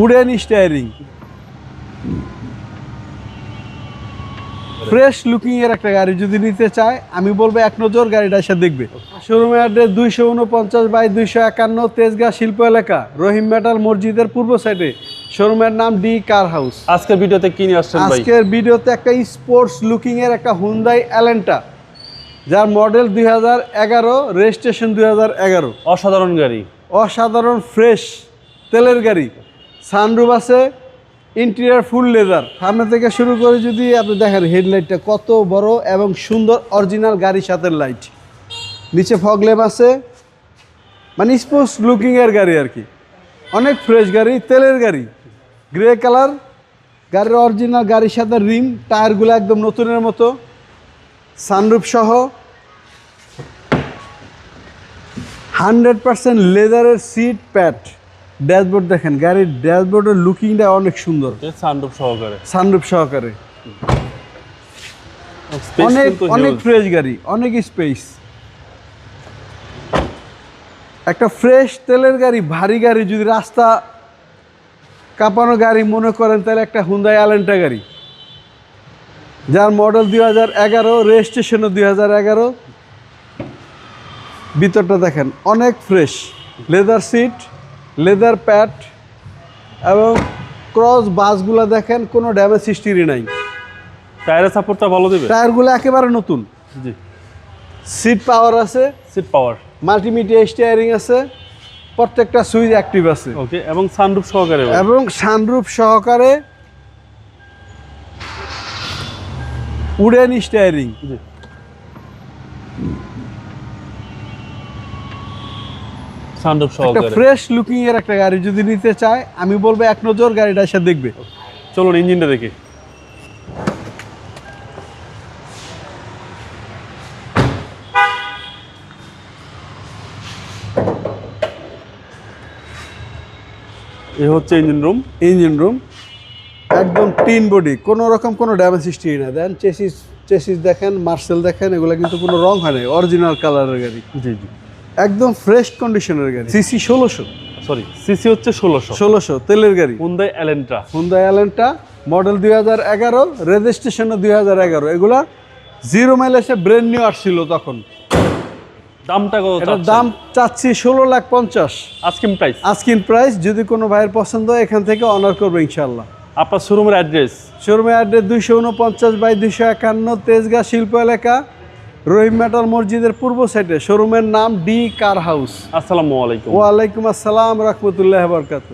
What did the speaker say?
Wooden স্টায়ারিং fresh looking এর একটা গাড়ি যদি নিতে চায় আমি বলব এক নজর গাড়িটা এসে দেখবে। শোরুমের অ্যাড্রেস দুইশো উনপঞ্চাশ বাই দুইশো একান্ন তেজগাঁ শিল্প এলাকা রহিম মেটাল মসজিদের পূর্ব সাইডে শোরুমের নাম ডি কার হাউস আজকের ভিডিওতে কি নিয়ে আসছেন আজকের ভিডিওতে একটা স্পোর্টস লুকিং এর একটা হুন্দাই অ্যালেন্টা যার মডেল দুই হাজার এগারো রেজিস্ট্রেশন দুই হাজার এগারো। অসাধারণ গাড়ি। অসাধারণ ফ্রেশ তেলের গাড়ি। সানরুফ আছে ইন্টেরিয়ার ফুল লেদার সামনে থেকে শুরু করে যদি আপনি দেখেন হেডলাইটটা কত বড় এবং সুন্দর অরিজিনাল গাড়ির সাথে লাইট নিচে ফগ ল্যাম্প আছে মানে স্পোর্টস লুকিং এর গাড়ি আর কি। অনেক ফ্রেশ গাড়ি, তেলের গাড়ি। গ্রে কালার গাড়ির অরিজিনাল গাড়ির সাথে রিম টায়ারগুলো একদম নতুনের মতো। সানরুফ সহ। হান্ড্রেড পার্সেন্ট লেদারের সিট প্যাট ড্যাশবোর্ড দেখেন গাড়ির ড্যাশবোর্ডের লুকিংটা অনেক সুন্দর। সানরুফ সহকারে। সানরুফ সহকারে। অনেক অনেক ফ্রেশ গাড়ি অনেক স্পেস একটা ফ্রেশ তেলের গাড়ি ভারী গাড়ি যদি রাস্তা কাঁপানো গাড়ি মনে করেন তাহলে একটা হুন্দাই অ্যালেন্টা গাড়ি। যার মডেল দুই হাজার এগারো রেজিস্ট্রেশনও দুই হাজার এগারো। ভিতরটা দেখেন অনেক ফ্রেশ লেদার সিট লেদার প্যাট এবং ক্রস বাসগুলো দেখেন কোনো ড্যামেজ হিস্ট্রি নাই। টায়ারের সাপোর্টটা ভালো দেবে? টায়ারগুলো একেবারে নতুন। জি। সিট পাওয়ার আছে। সিট পাওয়ার মাল্টিমিডিয়া স্টিয়ারিং আছে। প্রত্যেকটা সুইচ অ্যাক্টিভ আছে। ওকে এবং সানরুফ সহকারে এবং সানরুফ সহকারে উডেন স্টিয়ারিং জি। সানরুফ একটা সহকারে ফ্রেশ লুকিং এর একটা গাড়ি যদি নিতে চায় আমি বলব এক নজর গাড়িটা এসে দেখবে। চলুন ইঞ্জিনটা দেখি। এ হচ্ছে ইঞ্জিন রুম ইঞ্জিন রুম একদম টিন বডি কোনো রকম কোনো ড্যামেজ হিস্ট্রি না। দেন চেসিস চেসিস দেখেন মার্সেল দেখেন এগুলো কিন্তু কোনো রং হয় না অরিজিনাল কালারের গাড়ি। জি জি। একদম ফ্রেশ কন্ডিশনের গাড়ি। সিসি ষোলোশো। সরি সিসি হচ্ছে ষোলোশো। ষোলোশো তেলের গাড়ি। Hyundai Elantra Hyundai Elantra model দুই হাজার এগারো রেজিস্ট্রেশনও দুই হাজার এগারো। এগুলা জিরো মাইল এসে ব্রেন নিউ আসছিল তখন। দামটা কত এটার দাম চাচ্ছি ষোলো লাখ পঞ্চাশ। আজকিং প্রাইস আস্কিন প্রাইস যদি কোনো ভাইয়ের পছন্দ হয় এখান থেকে অনার করবে ইনশাল্লাহ আপনার শোরুমের অ্যাড্রেস শোরুমে অ্যাড্রেস দুইশো উনপঞ্চাশ বাই দুইশো একান্ন তেজগাঁ শিল্প এলাকা। রহিম মেটাল মসজিদের পূর্ব সাইডে শোরুমের নাম ডি কার হাউস। আসসালামু আলাইকুম। ওয়ালাইকুম আসসালাম রহমতুল্লাহ বরকাত